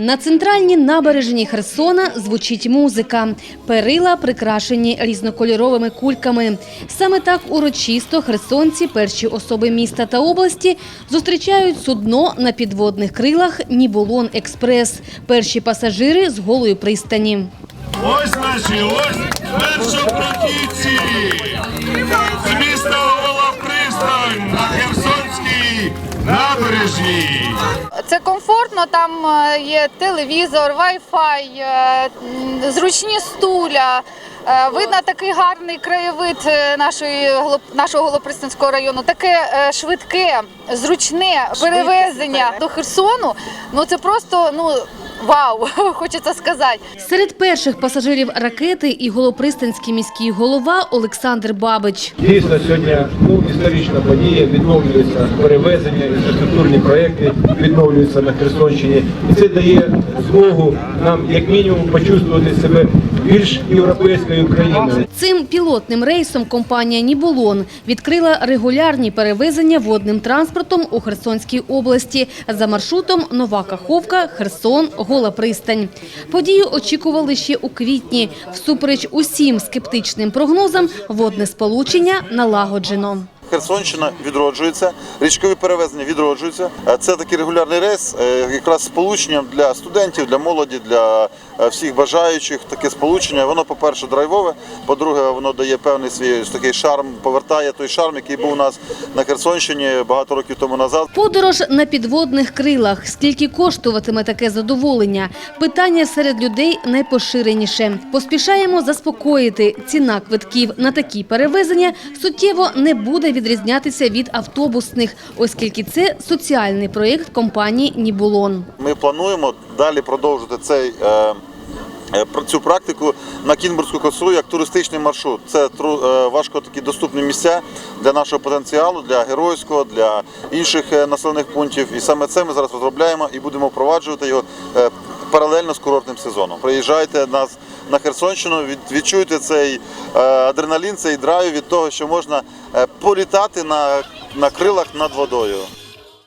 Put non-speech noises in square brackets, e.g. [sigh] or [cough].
На центральній набережній Херсона звучить музика. Перила прикрашені різнокольоровими кульками. Саме так урочисто херсонці, перші особи міста та області, зустрічають судно на підводних крилах Нібулон Експрес. Перші пасажири з голої пристані. Ось наші, ось першопрохідці комфортно, там е, є телевізор, вай-фай, е, зручні стуля. Е, Видно такий гарний краєвид нашої нашого Голопристинського району. Таке швидке, зручне перевезення до Херсону. Ну це просто ну вау, [laughs] хочеться сказати. Серед перших пасажирів ракети і голопристанський міський голова Олександр Бабич. Дійсно, сьогодні ну, історична подія, відновлюються перевезення, інфраструктурні проекти відновлюються на Херсонщині. І це дає змогу нам, як мінімум, почувствувати себе більш європейською країною. Цим пілотним рейсом компанія «Нібулон» відкрила регулярні перевезення водним транспортом у Херсонській області за маршрутом Нова Каховка, Херсон, Гола Пристань. Подію очікували ще у квітні. Всупереч усім скептичним прогнозам, водне сполучення налагоджено. Херсонщина відроджується, річкові перевезення відроджуються. Е, Це такий регулярний рейс, е, якраз сполученням для студентів, для молоді, для е, всіх бажаючих. Таке сполучення. Воно, по-перше, драйвове. По-друге, воно дає певний свій такий шарм, повертає той шарм, який був у нас на Херсонщині багато років тому назад. Подорож на підводних крилах. Скільки коштуватиме таке задоволення? Питання серед людей найпоширеніше. Поспішаємо заспокоїти. Ціна квитків на такі перевезення суттєво не буде відрізнятися від автобусних, оскільки це соціальний проєкт компанії «Нібулон». Ми плануємо далі продовжити цей. е, е, Цю практику на Кінбурзьку косу як туристичний маршрут. Це е, важко такі доступні місця для нашого потенціалу, для геройського, для інших населених пунктів. І саме це ми зараз розробляємо і будемо впроваджувати його паралельно з курортним сезоном. Приїжджайте нас на Херсонщину, від- відчуйте цей е, адреналін, цей драйв від того, що можна е, політати на, на крилах над водою.